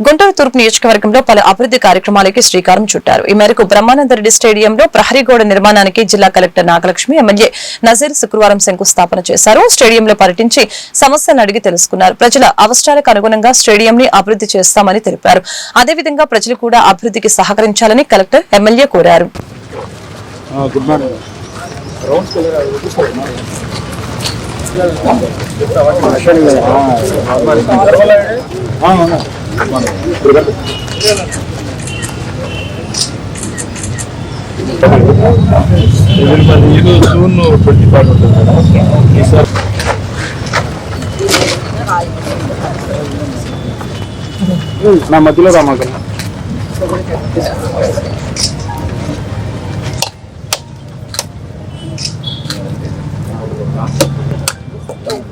గుంటూరు తూర్పు నియోజకవర్గంలో పలు అభివృద్ధి కార్యక్రమాలకి శ్రీకారం చుట్టారు. ఈ మేరకు బ్రహ్మానందరెడ్డి స్టేడియంలో ప్రహరీగోడ నిర్మాణానికి జిల్లా కలెక్టర్ నాగలక్ష్మి ఎమ్మెల్యే నజీర్ శుక్రవారం శంకుస్థాపన చేశారు. స్టేడియంలో పర్యటించి సమస్యలను అడిగి తెలుసుకున్నారు. ప్రజల అవసరాలకు అనుగుణంగా స్టేడియం ని అభివృద్ధి చేస్తామని తెలిపారు. అదేవిధంగా ప్రజలు కూడా అభివృద్ధికి సహకరించాలని కలెక్టర్ ఎమ్మెల్యే కోరారు. Good morning. ఇది జూన్ ట్వంటీ ఫైవ్ ఉంటుంది మేడం ఈసారి నా మధ్యలో రామాకన్నా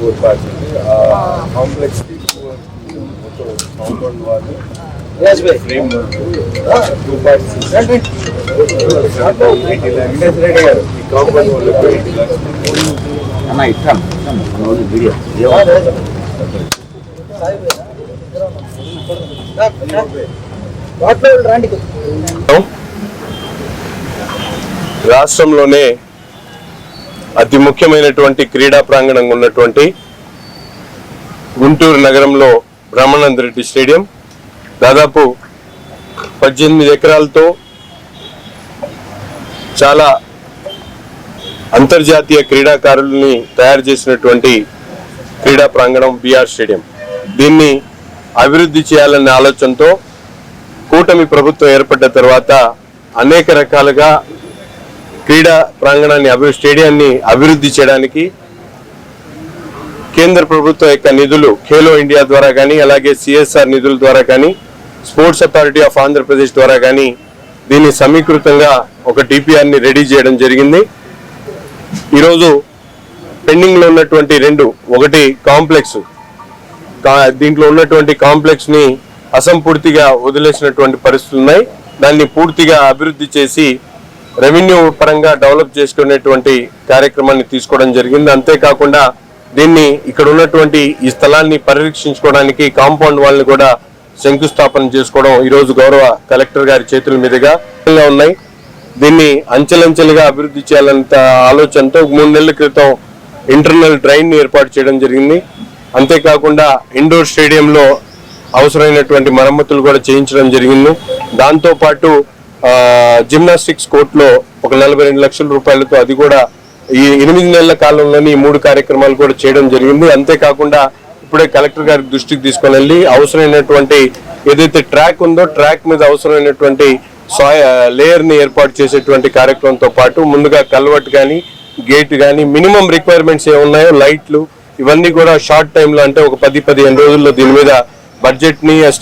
ఫోర్ ఉంది ఆ కాంప్లెక్స్కి కాంపౌండ్ వాళ్ళు ఫ్రేమ్ టూ పార్ట్స్ వెంకటేశ్వరరెడ్డి గారు ఈ కాంపౌండ్ వాళ్ళకి ఎయిటీ అన్న వీడియో రాష్ట్రంలోనే అతి ముఖ్యమైనటువంటి క్రీడా ప్రాంగణం ఉన్నటువంటి గుంటూరు నగరంలో బ్రహ్మానంద రెడ్డి స్టేడియం. దాదాపు పద్దెనిమిది ఎకరాలతో చాలా అంతర్జాతీయ క్రీడాకారుల్ని తయారు చేసినటువంటి క్రీడా ప్రాంగణం బీఆర్ స్టేడియం. దీన్ని అభివృద్ధి చేయాలనే ఆలోచనతో కూటమి ప్రభుత్వం ఏర్పడ్డ తర్వాత అనేక రకాలుగా క్రీడా ప్రాంగణాన్ని అభివృద్ధి స్టేడియాన్ని అభివృద్ధి చేయడానికి కేంద్ర ప్రభుత్వం యొక్క నిధులు ఖేలో ఇండియా ద్వారా కానీ అలాగే సిఎస్ఆర్ నిధుల ద్వారా కానీ స్పోర్ట్స్ అథారిటీ ఆఫ్ ఆంధ్రప్రదేశ్ ద్వారా కానీ దీన్ని సమీకృతంగా ఒక డిపిఆర్ని రెడీ చేయడం జరిగింది. ఈరోజు పెండింగ్లో ఉన్నటువంటి రెండు ఒకటి కాంప్లెక్స్ దీంట్లో ఉన్నటువంటి కాంప్లెక్స్ని అసంపూర్తిగా వదిలేసినటువంటి పరిస్థితులు ఉన్నాయి. దాన్ని పూర్తిగా అభివృద్ధి చేసి రెవెన్యూ పరంగా డెవలప్ చేసుకునేటువంటి కార్యక్రమాన్ని తీసుకోవడం జరిగింది. అంతేకాకుండా దీన్ని ఇక్కడ ఉన్నటువంటి ఈ స్థలాన్ని పరిరక్షించుకోవడానికి కాంపౌండ్ వాళ్ళని కూడా శంకుస్థాపన చేసుకోవడం ఈరోజు గౌరవ కలెక్టర్ గారి చేతుల మీదుగా ఉన్నాయి. దీన్ని అంచెలంచెలుగా అభివృద్ధి చేయాలంత ఆలోచనతో మూడు నెలల క్రితం ఇంటర్నల్ డ్రైన్ ఏర్పాటు చేయడం జరిగింది. అంతేకాకుండా ఇండోర్ స్టేడియంలో అవసరమైనటువంటి మరమ్మతులు కూడా చేయించడం జరిగింది. దాంతోపాటు జిమ్నాస్టిక్స్ కోర్టులో ఒక నలభై రెండు లక్షల రూపాయలతో అది కూడా ఈ ఎనిమిది నెలల కాలంలోని ఈ మూడు కార్యక్రమాలు కూడా చేయడం జరిగింది. అంతేకాకుండా ఇప్పుడే కలెక్టర్ గారి దృష్టికి తీసుకొని వెళ్ళి అవసరమైనటువంటి ఏదైతే ట్రాక్ ఉందో ట్రాక్ మీద అవసరమైనటువంటి సాయ లేయర్ని ఏర్పాటు చేసేటువంటి కార్యక్రమంతో పాటు ముందుగా కల్వర్ట్ కానీ గేట్ కానీ మినిమం రిక్వైర్మెంట్స్ ఏమున్నాయో లైట్లు ఇవన్నీ కూడా షార్ట్ టైంలో అంటే ఒక పది పదిహేను రోజుల్లో దీని మీద బడ్జెట్ని